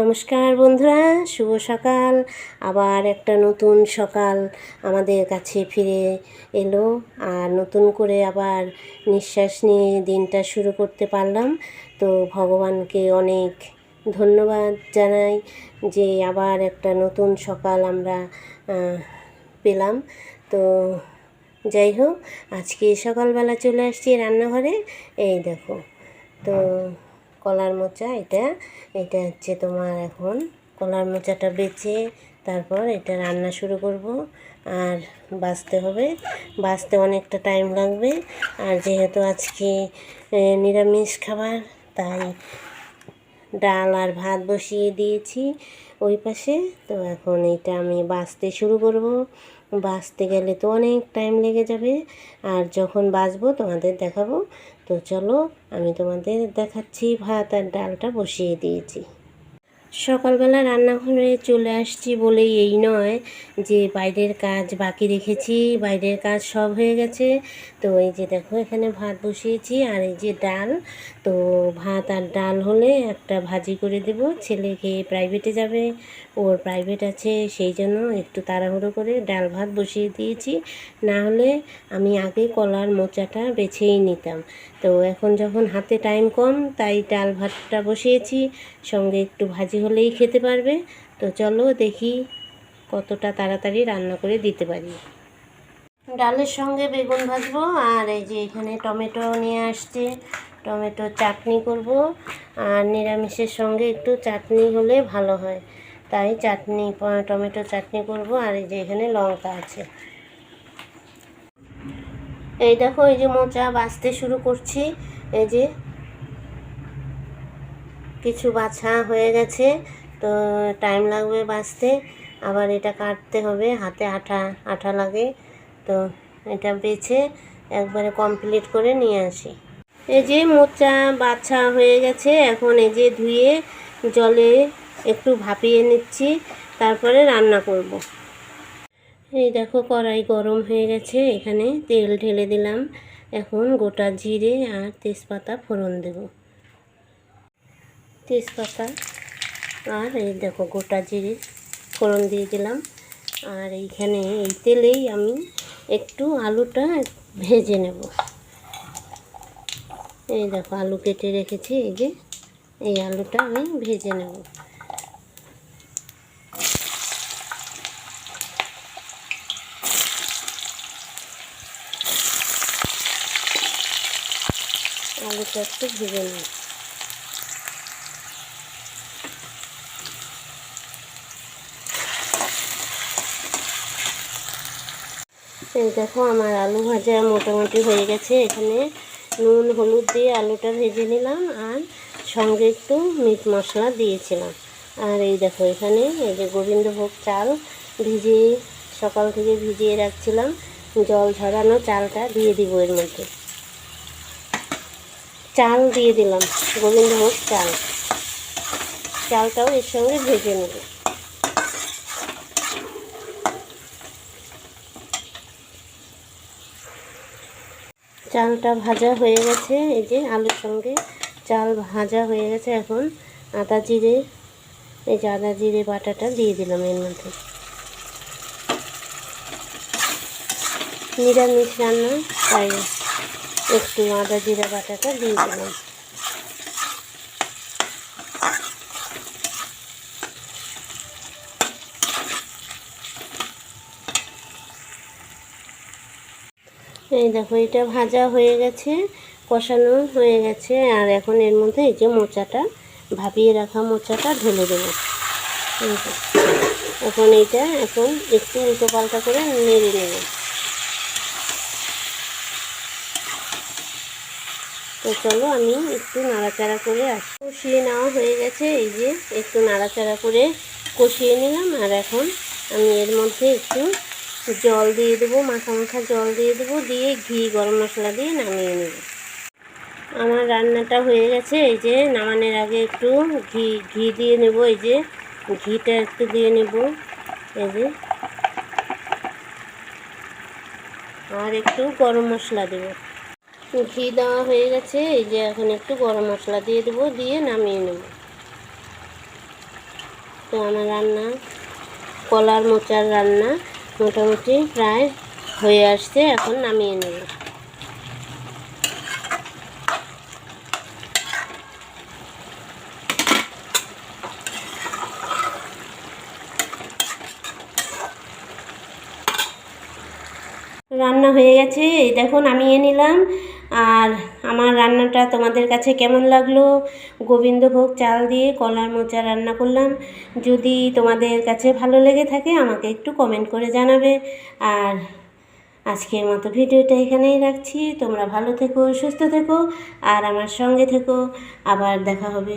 নমস্কার বন্ধুরা, শুভ সকাল। আবার একটা নতুন সকাল আমাদের কাছে ফিরে এলো আর নতুন করে আবার নিঃশ্বাস নিয়ে দিনটা শুরু করতে পারলাম। তো ভগবানকে অনেক ধন্যবাদ জানাই যে আবার একটা নতুন সকাল আমরা পেলাম। তো যাই হোক, আজকে সকালবেলা চলে আসছি রান্নাঘরে। এই দেখো, তো কলার মোচা, এটা এটা হচ্ছে তোমার এখন কলার মোচাটা বেচে তারপর এটা রান্না শুরু করব আর বাছতে হবে। বাঁচতে অনেকটা টাইম লাগবে আর যেহেতু আজকে নিরামিষ খাবার, তাই ডাল আর ভাত বসিয়ে দিয়েছি ওই পাশে। তো এখন এটা আমি বাছতে শুরু করব। বাছতে গেলে তো অনেক টাইম লেগে যাবে। আর যখন বাঁচবো তোমাদের দেখাবো। তো চলো, আমি তোমাদের দেখাচ্ছি ভাত আর ডালটা বসিয়ে দিয়েছি। সকালবেলা রান্নাঘরে চলে আসছি বলেই এই নয় যে বাইরের কাজ বাকি রেখেছি, বাইরের কাজ সব হয়ে গেছে। তো এই যে দেখো এখানে ভাত বসিয়েছি আর এই যে ডাল, তো ভাত আর ডাল হলে একটা ভাজি করে দেব। ছেলে খেয়ে প্রাইভেটে যাবে, ওর প্রাইভেট আছে, সেই জন্য একটু তাড়াহুড়ো করে ডাল ভাত বসিয়ে দিয়েছি। না হলে আমি আগে কলার মোচাটা বেছেই নিতাম। তো এখন যখন হাতে টাইম কম, তাই ডাল ভাতটা বসিয়েছি, সঙ্গে একটু ভাজি হলেই খেতে পারবে। তো চলো দেখি কতটা তাড়াতাড়ি রান্না করে দিতে পারি। ডালের সঙ্গে বেগুন ভাজবো, আর এই যে এখানে টমেটো নিয়ে আসছে। টমেটো চাটনি করব, আর নিরামিষের সঙ্গে একটু চাটনি হলে ভালো হয়। তাই চাটনি, টমেটো চাটনি করব, আর এই যে এখানে লঙ্কা আছে। এই দেখো, এই যে মোচা বাছতে শুরু করছি। এই যে কিছু বাছা হয়ে গেছে, তো টাইম লাগবে বাছতে আবার এটা কাটতে হবে, হাতে আঠা আঠা লাগে, তো এটা বেছে একবারে কমপ্লিট করে নিয়ে আসি। এই যে মোচা বাছা হয়ে গেছে, এখন এই যে ধুয়ে জলে একটু ভাপিয়ে নিচ্ছি, তারপরে রান্না করব। এই দেখো কড়াই গরম হয়ে গেছে, এখানে তেল ঢেলে দিলাম। এখন গোটা জিরে আর তেজপাতা ফোড়ন দেব। তেজপাতা আর এই দেখো গোটা জিরে ফোড়ন দিয়ে দিলাম। আর এইখানে এই তেলেই আমি একটু আলুটা ভেজে নেব। এই দেখো আলু কেটে রেখেছি, এই যে এই আলুটা আমি ভেজে নেব। আলুটা একটু ভেজে নেব। এই দেখো আমার আলু ভাজা মোটামুটি হয়ে গেছে। এখানে নুন, হলুদ দিয়ে আলুটা ভেজে নিলাম আর সঙ্গে একটু মিট মশলা দিয়েছিলাম। আর এই দেখো এখানে এই যে গোবিন্দভোগ চাল ভিজিয়ে সকাল থেকে ভিজিয়ে রাখছিলাম। জল ঝরানো চালটা দিয়ে দিব এর মধ্যে। চাল দিয়ে দিলাম, গোবিন্দভোগ চাল। চালটাও এর সঙ্গে ভেজে নেব। চালটা ভাজা হয়ে গেছে, এই যে আলুর সঙ্গে চাল ভাজা হয়ে গেছে এখন। আদা জিরে, এই যে আদা জিরে বাটাটা দিয়ে দিলাম এর মধ্যে। নিরামিষ রান্না, তাই একটু আদা জিরা বাটাটা দিয়ে দিলাম। এই দেখো, এটা ভাজা হয়ে গেছে, কষানো হয়ে গেছে, আর এখন এর মধ্যে এই যে মোচাটা, ভাপিয়ে রাখা মোচাটা ঢেলে দেবো। এখন এইটা এখন একটু উল্টো পাল্টা করে নেড়ে নেব। তো চলো আমি একটু নাড়াচাড়া করে আসি। কষিয়ে নেওয়া হয়ে গেছে, এই যে একটু নাড়াচাড়া করে কষিয়ে নিলাম, আর এখন আমি এর মধ্যে একটু জল দিয়ে দেবো, মাখা মাখা জল দিয়ে দেবো, দিয়ে ঘি গরম মশলা দিয়ে নামিয়ে নেব। আমার রান্নাটা হয়ে গেছে, এই যে নামানোর আগে একটু ঘি ঘি দিয়ে নেব, এই যে ঘিটা একটু দিয়ে নেব, এই যে। আর একটু গরম মশলা দেবো। ঘি দেওয়া হয়ে গেছে, এই যে এখন একটু গরম মশলা দিয়ে দেবো, দিয়ে নামিয়ে নেব। তো আমার রান্না, কলার মোচার রান্না। মোটামুটি প্রায় হয়ে আসছে এখন নামিয়ে নেব। রান্না হয়ে গেছে। এই দেখো নামিয়ে নিলাম। আর আমার রান্নাটা তোমাদের কাছে কেমন লাগল? গোবিন্দভোগ চাল দিয়ে কলার মোচা রান্না করলাম। যদি তোমাদের কাছে ভালো লেগে থাকে, আমাকে একটু কমেন্ট করে জানাবে। আর আজকের মতো ভিডিওটা এখানেই রাখছি। তোমরা ভালো থেকো, সুস্থ থেকো, আর আমার সঙ্গে থেকো। আবার দেখা হবে।